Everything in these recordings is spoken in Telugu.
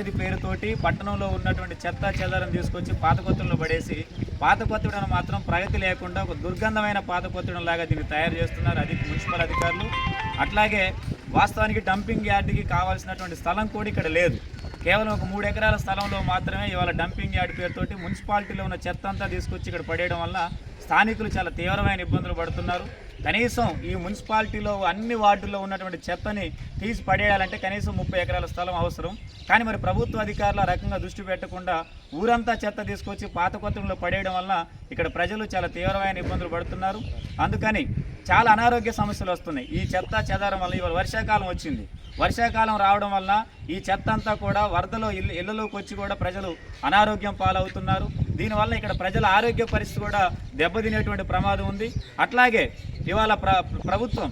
ఇది పేరుతోటి పట్టణంలో ఉన్నటువంటి చెత్త చెదారం తీసుకొచ్చి పాత కొత్తలో పడేసి పాత కొత్తడను మాత్రం ప్రగతి లేకుండా ఒక దుర్గంధమైన పాత కొత్తడం లాగా దీన్ని తయారు చేస్తున్నారు. అది మున్సిపల్ అధికారులు. అట్లాగే వాస్తవానికి డంపింగ్ యార్డ్కి కావాల్సినటువంటి స్థలం కూడా ఇక్కడ లేదు. కేవలం ఒక మూడు ఎకరాల స్థలంలో మాత్రమే ఇవాళ డంపింగ్ యార్డ్ పేరుతోటి మున్సిపాలిటీలో ఉన్న చెత్త అంతా తీసుకొచ్చి ఇక్కడ పడేయడం వల్ల స్థానికులు చాలా తీవ్రమైన ఇబ్బందులు పడుతున్నారు. కనీసం ఈ మున్సిపాలిటీలో అన్ని వార్డుల్లో ఉన్నటువంటి చెత్తని తీసి పడేయాలంటే కనీసం ముప్పై ఎకరాల స్థలం అవసరం. కానీ మరి ప్రభుత్వ అధికారులు రకంగా దృష్టి పెట్టకుండా ఊరంతా చెత్త తీసుకొచ్చి పాత కొత్తలో పడేయడం వల్ల ఇక్కడ ప్రజలు చాలా తీవ్రమైన ఇబ్బందులు పడుతున్నారు. అందుకని చాలా అనారోగ్య సమస్యలు వస్తున్నాయి. ఈ చెత్త చెదారం వల్ల ఇవాళ వర్షాకాలం వచ్చింది. వర్షాకాలం రావడం వల్ల ఈ చెత్త అంతా కూడా వరదలో ఇల్లు ఇళ్ళలోకి వచ్చి కూడా ప్రజలు అనారోగ్యం పాలవుతున్నారు. దీనివల్ల ఇక్కడ ప్రజల ఆరోగ్య పరిస్థితి కూడా దెబ్బతినేటువంటి ప్రమాదం ఉంది. అట్లాగే ఇవాళ ప్ర ప్రభుత్వం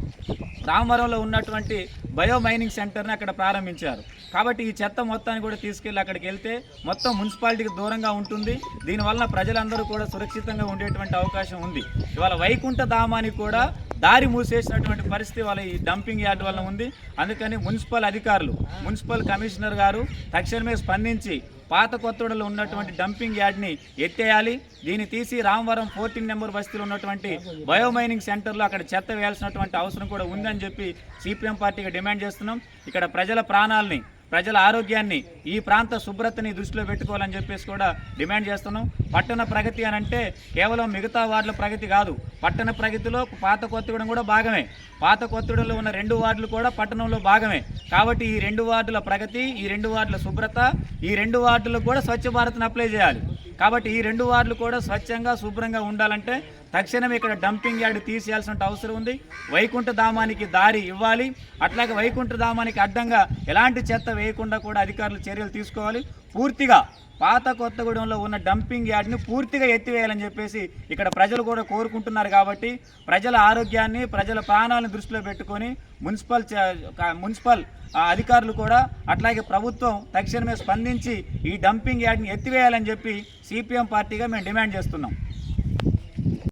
రామవరంలో ఉన్నటువంటి బయో మైనింగ్ సెంటర్ని అక్కడ ప్రారంభించారు. కాబట్టి ఈ చెత్త మొత్తాన్ని కూడా తీసుకెళ్ళి అక్కడికి వెళ్తే మొత్తం మున్సిపాలిటీకి దూరంగా ఉంటుంది. దీనివల్ల ప్రజలందరూ కూడా సురక్షితంగా ఉండేటువంటి అవకాశం ఉంది. ఇవాళ వైకుంఠ ధామానికి కూడా దారి మూసేసినటువంటి పరిస్థితి వాళ్ళ ఈ డంపింగ్ యార్డ్ వల్ల ఉంది. అందుకని మున్సిపల్ అధికారులు మున్సిపల్ కమిషనర్ గారు తక్షణమే స్పందించి పాత కొత్తడలో ఉన్నటువంటి డంపింగ్ యార్డ్ని ఎత్తేయాలి. దీన్ని తీసి రామవరం ఫోర్టీన్ నెంబర్ బస్తీలో ఉన్నటువంటి బయోమైనింగ్ సెంటర్లో అక్కడ చెత్త వేయాల్సినటువంటి అవసరం కూడా ఉందని చెప్పి సిపిఎం పార్టీగా డిమాండ్ చేస్తున్నాం. ఇక్కడ ప్రజల ప్రాణాలని ప్రజల ఆరోగ్యాన్ని ఈ ప్రాంత శుభ్రతని దృష్టిలో పెట్టుకోవాలని చెప్పేసి కూడా డిమాండ్ చేస్తున్నాం. పట్టణ ప్రగతి అని అంటే కేవలం మిగతా వార్డుల ప్రగతి కాదు. పట్టణ ప్రగతిలో పాత కొత్తగూడెం కూడా భాగమే. పాత కొత్తగూడెంలో ఉన్న రెండు వార్డులు కూడా పట్టణంలో భాగమే. కాబట్టి ఈ రెండు వార్డుల ప్రగతి ఈ రెండు వార్డుల శుభ్రత ఈ రెండు వార్డులకు కూడా స్వచ్ఛ భారత్ని అప్లై చేయాలి. కాబట్టి ఈ రెండు వార్డులు కూడా స్వచ్ఛంగా శుభ్రంగా ఉండాలంటే తక్షణం ఇక్కడ డంపింగ్ యార్డ్ తీసేయాల్సిన అవసరం ఉంది. వైకుంఠ ధామానికి దారి ఇవ్వాలి. అట్లాగే వైకుంఠ ధామానికి అడ్డంగా ఎలాంటి చెత్త వేయకుండా కూడా అధికారులు చర్యలు తీసుకోవాలి. పూర్తిగా పాత కొత్తగూడెంలో ఉన్న డంపింగ్ యార్డ్ని పూర్తిగా ఎత్తివేయాలని చెప్పేసి ఇక్కడ ప్రజలు కూడా కోరుకుంటున్నారు కాబట్టి ప్రజల ఆరోగ్యాన్ని ప్రజల ప్రాణాలను దృష్టిలో పెట్టుకొని మున్సిపల్ మున్సిపల్ అధికారులు కూడా అట్లాగే ప్రభుత్వం తక్షణమే స్పందించి ఈ డంపింగ్ యార్డ్ని ఎత్తివేయాలని చెప్పి సిపిఎం పార్టీగా మేము డిమాండ్ చేస్తున్నాం.